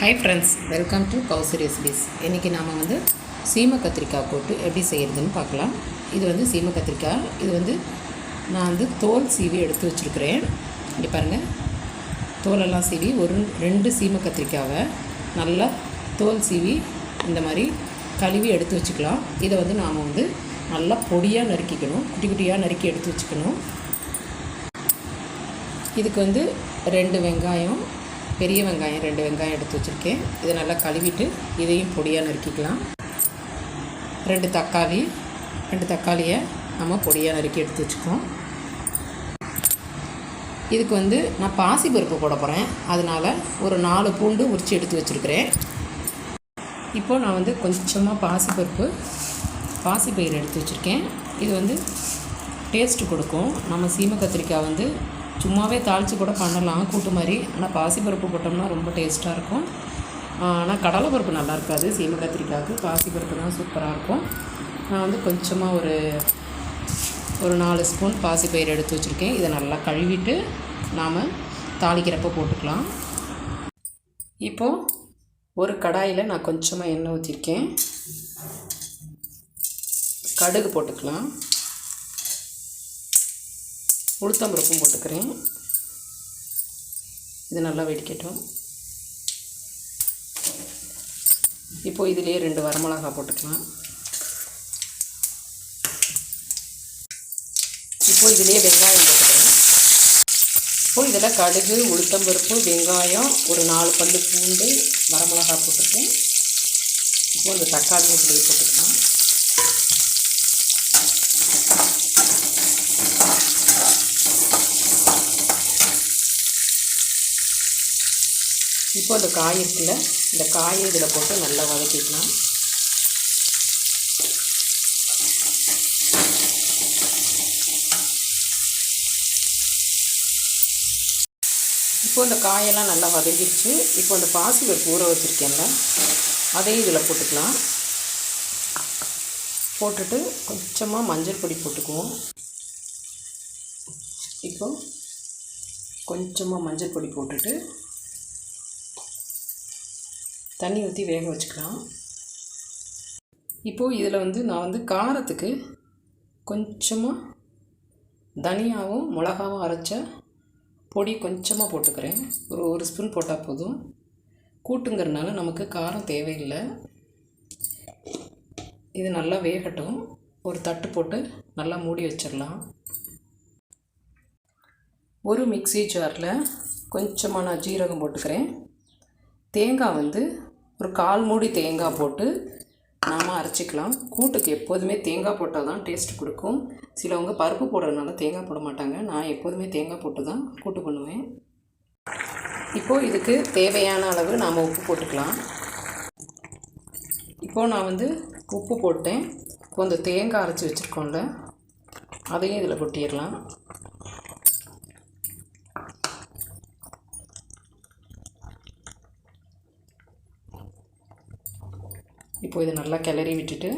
Hi friends welcome to Kousi recipes இன்றைக்கி நாம் வந்து சீம கத்திரிக்காய் போட்டு எப்படி செய்கிறதுன்னு பார்க்கலாம். இது வந்து சீம கத்திரிக்காய். இது வந்து நான் வந்து தோல் சீவி எடுத்து வச்சுருக்கிறேன். இங்கே பாருங்கள் தோலெல்லாம் சீவி ஒரு ரெண்டு சீம கத்திரிக்காவை நல்லா தோல் சீவி இந்த மாதிரி கழுவி எடுத்து வச்சுக்கலாம். இதை வந்து நாம் வந்து நல்லா பொடியாக நறுக்கிக்கணும். குட்டி குட்டியாக நறுக்கி எடுத்து வச்சுக்கணும். இதுக்கு வந்து ரெண்டு வெங்காயம் பெரிய வெங்காயம் ரெண்டு வெங்காயம் எடுத்து வச்சுருக்கேன். இதை நல்லா கழுவிட்டு இதையும் பொடியாக நறுக்கிக்கலாம். ரெண்டு தக்காளி ரெண்டு தக்காளியை நம்ம பொடியாக நறுக்கி எடுத்து வச்சுக்கோம் இதுக்கு வந்து நான் பாசி பருப்பு போட போகிறேன் அதனால் ஒரு நாலு பூண்டு உரித்து எடுத்து வச்சுருக்கிறேன். இப்போது நான் வந்து கொஞ்சமாக பாசிப்பருப்பு பயிர் எடுத்து வச்சுருக்கேன். இது வந்து டேஸ்ட்டு கொடுக்கும். நம்ம சீம கத்திரிக்காய் வந்து சும்மாவே தாளித்து கூட பண்ணலாம். கூட்டு மாதிரி. ஆனால் பாசிப்பருப்பு போட்டோம்னா ரொம்ப டேஸ்ட்டாக இருக்கும். ஆனால் கடலைப்பருப்பு நல்லா இருக்காது. சீம கத்திரிக்காய்க்கு பாசிப்பருப்பு தான் சூப்பராக இருக்கும். நான் வந்து கொஞ்சமாக ஒரு ஒரு நாலு ஸ்பூன் பாசிப்பயிறு எடுத்து வச்சுருக்கேன். இதை நல்லா கழுவிட்டு நாம் தாளிக்கிறப்ப போட்டுக்கலாம். இப்போது ஒரு கடாயில் நான் கொஞ்சமாக எண்ணெய் ஊற்றிருக்கேன் கடுகு போட்டுக்கலாம். உளுத்தம்பருப்பும் போட்டுக்கிறேன். இது நல்லா வெடிக்கட்டும். இப்போது இதிலேயே ரெண்டு வரமிளகா போட்டுக்கலாம். இப்போது இதிலேயே வெங்காயம் போட்டுக்கிறேன். இப்போது இதில் கடுகு உளுத்தம்பருப்பு வெங்காயம் ஒரு நாலு பல் பூண்டு வரமிளகா போட்டுக்கிறேன். இப்போது இந்த தக்காளி இதிலேயே போட்டுக்கலாம். இப்போ இந்த காய் இருக்குல்ல இந்த காயை இதில் போட்டு நல்லா வதக்கிக்கலாம். இப்போ இந்த காயெல்லாம் நல்லா வதங்கிடுச்சு. இப்போ இந்த பாசிப்பருப்பு ஊற வச்சுருக்கேன்ல அதையும் இதில் போட்டுக்கலாம். போட்டுட்டு கொஞ்சமாக மஞ்சள் பொடி போட்டுக்குவோம். இப்போ கொஞ்சமாக மஞ்சள் பொடி போட்டுட்டு தண்ணி ஊற்றி வேக வச்சுக்கலாம். இப்போது இதில் வந்து நான் வந்து காரத்துக்கு கொஞ்சமாக தனியாகவும் மிளகாவும் அரைச்ச பொடி கொஞ்சமாக போட்டுக்கிறேன். ஒரு ஒரு ஸ்பூன் போட்டால் போதும். கூட்டுங்கிறதுனால நமக்கு காரம் தேவையில்லை. இது நல்லா வேகட்டும். ஒரு தட்டு போட்டு நல்லா மூடி வச்சிடலாம். ஒரு மிக்சி ஜாரில் கொஞ்சமாக நான் ஜீரகம் போட்டுக்கிறேன். தேங்காய் வந்து ஒரு கால் மூடி தேங்காய் போட்டு நாம் அரைச்சிக்கலாம். கூட்டுக்கு எப்போதுமே தேங்காய் போட்டால் தான் டேஸ்ட் கொடுக்கும். சிலவங்க பருப்பு போடுறதுனால தேங்காய் போட மாட்டாங்க. நான் எப்போதுமே தேங்காய் போட்டு தான் கூட்டு பண்ணுவேன். இப்போது இதுக்கு தேவையான அளவு நாம் உப்பு போட்டுக்கலாம். இப்போது நான் வந்து உப்பு போட்டேன். இப்போ இந்த தேங்காய் அரைச்சி வச்சுருக்கோம்ல அதையும் இதில் கொட்டிடலாம். இப்போ இதை நல்லா கிளறி விட்டுட்டு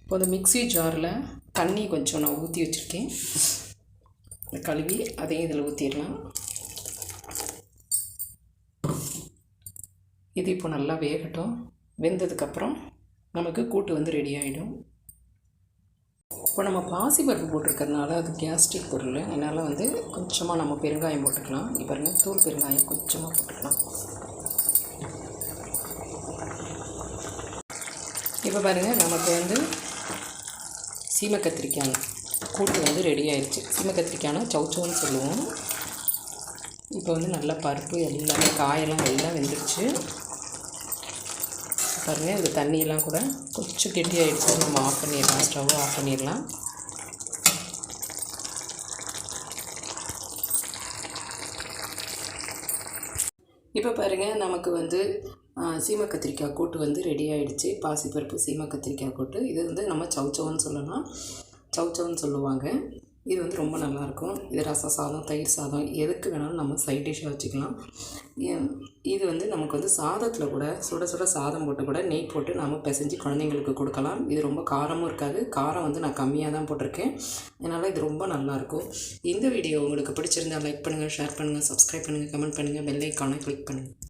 இப்போ இந்த மிக்ஸி ஜாரில் தண்ணி கொஞ்சம் நான் ஊற்றி வச்சுருக்கேன். கழுவி அதையும் இதில் ஊற்றிடலாம். இது இப்போ நல்லா வேகட்டும். வெந்ததுக்கப்புறம் நமக்கு கூட்டு வந்து ரெடி ஆகிடும் இப்போ நம்ம பாசி பருப்பு போட்டிருக்கறனால அது கேஸ்ட்ரிக் பொருள். அதனால் வந்து கொஞ்சமாக நம்ம பெருங்காயம் போட்டுக்கலாம். இப்போ பாருங்கள் தூள் பெருங்காயம் கொஞ்சமாக போட்டுக்கலாம். இப்போ பாருங்கள் நமக்கு வந்து சீம கத்திரிக்காய் கூட்டு வந்து ரெடி ஆயிடுச்சு. சீம கத்திரிக்காய்னா சவுச்சோன்னு சொல்லுவோம். இப்போ வந்து நல்லா பருப்பு எல்லாமே காயெல்லாம் எல்லாம் வெந்துருச்சு. பாருங்கள் இந்த தண்ணியெல்லாம் கூட கொஞ்சம் கெட்டி ஆகிடுச்சு நம்ம ஆஃப் பண்ணிடலாம் ஸ்டவ் ஆஃப் பண்ணிடலாம். இப்போ பாருங்கள் நமக்கு வந்து சீம கத்திரிக்காய் கூட்டு வந்து ரெடி ஆகிடுச்சு பாசிப்பருப்பு சீம கத்திரிக்காய் கூட்டு. இது வந்து நம்ம சவுச்சவுன்னு சொல்லலாம். சவுச்சவுன்னு சொல்லுவாங்க. இது வந்து ரொம்ப நல்லாயிருக்கும். இது ரச சாதம் தயிர் சாதம் எதுக்கு வேணாலும் நம்ம சைட் டிஷ்ஷாக வச்சுக்கலாம். இது வந்து நமக்கு வந்து சாதத்தில் கூட சுட சுட சாதம் போட்டு கூட நெய் போட்டு நாம் பிசைஞ்சு குழந்தைங்களுக்கு கொடுக்கலாம். இது ரொம்ப காரமும் இருக்காது. காரம் வந்து நான் கம்மியாக தான் போட்டிருக்கேன். அதனால் இது ரொம்ப நல்லாயிருக்கும். இந்த வீடியோ உங்களுக்கு பிடிச்சிருந்தா லைக் பண்ணுங்கள் ஷேர் பண்ணுங்கள் சப்ஸ்கிரைப் பண்ணுங்கள் கமெண்ட் பண்ணுங்கள் பெல் ஐக்கானை கிளிக் பண்ணுங்கள்